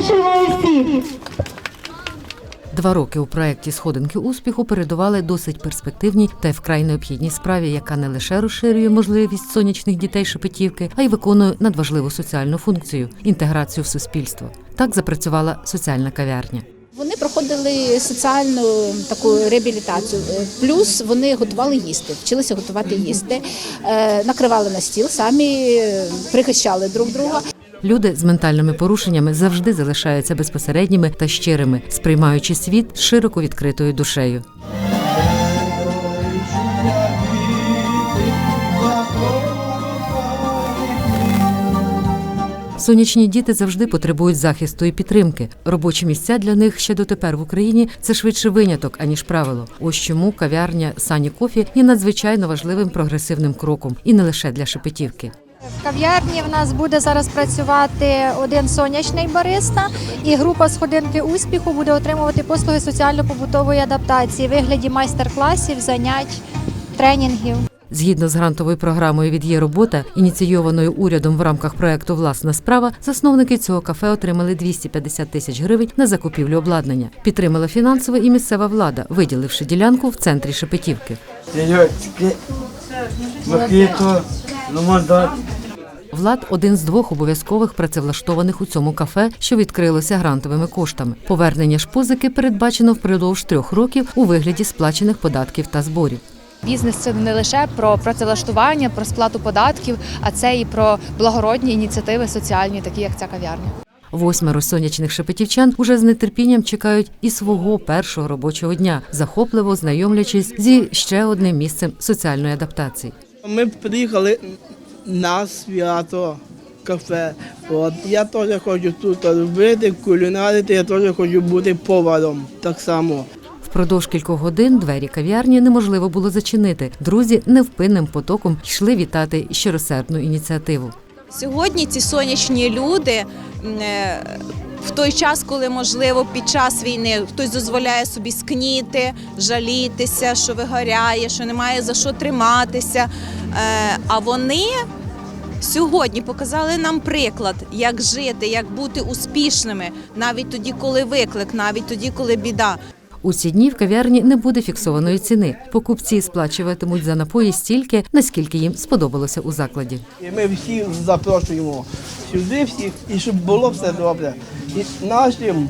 Запрошуємо усіх. Два роки у проєкті Сходинки успіху передували досить перспективній та вкрай необхідній справі, яка не лише розширює можливість сонячних дітей Шепетівки, а й виконує надважливу соціальну функцію інтеграцію в суспільство. Так запрацювала соціальна кав'ярня. Вони проходили соціальну таку реабілітацію. Плюс вони готували їсти, вчилися готувати їсти, е, накривали на стіл, самі е, прихищали друг друга. Люди з ментальними порушеннями завжди залишаються безпосередніми та щирими, сприймаючи світ широко відкритою душею. Сонячні діти завжди потребують захисту і підтримки. Робочі місця для них ще дотепер в Україні це швидше виняток, аніж правило. Ось чому кав'ярня Сані Кофі є надзвичайно важливим прогресивним кроком, і не лише для Шепетівки. В кав'ярні в нас буде зараз працювати один сонячний бариста, і група сходинки успіху буде отримувати послуги соціально-побутової адаптації в вигляді майстер-класів, занять, тренінгів. Згідно з грантовою програмою від є робота, ініційованою урядом в рамках проекту Власна справа, засновники цього кафе отримали 250 тисяч гривень на закупівлю обладнання. Підтримала фінансово і місцева влада, виділивши ділянку в центрі Шепетівки. Мохито, Влад один з двох обов'язкових працевлаштованих у цьому кафе, що відкрилося грантовими коштами. Повернення ж позики передбачено впродовж трьох років у вигляді сплачених податків та зборів. Бізнес це не лише про працевлаштування, про сплату податків, а це і про благородні ініціативи соціальні, такі як ця кав'ярня. Восьмеро сонячних шепетівчан уже з нетерпінням чекають і свого першого робочого дня, захопливо знайомлячись зі ще одним місцем соціальної адаптації. Ми приїхали на свято кафе. От я теж хочу тут робити, кулінарити, я теж хочу бути поваром так само. Впродовж кількох годин двері кав'ярні неможливо було зачинити. Друзі невпинним потоком йшли вітати щиросердну ініціативу. Сьогодні ці сонячні люди е, в той час, коли можливо під час війни хтось дозволяє собі скніти, жалітися, що вигоряє, що немає за що триматися. Е, А вони сьогодні показали нам приклад, як жити, як бути успішними, навіть тоді, коли виклик, навіть тоді, коли біда. У ці дні в кав'ярні не буде фіксованої ціни. Покупці сплачуватимуть за напої стільки, наскільки їм сподобалося у закладі. Ми всіх запрошуємо сюди всіх, і щоб було все добре. nós temos.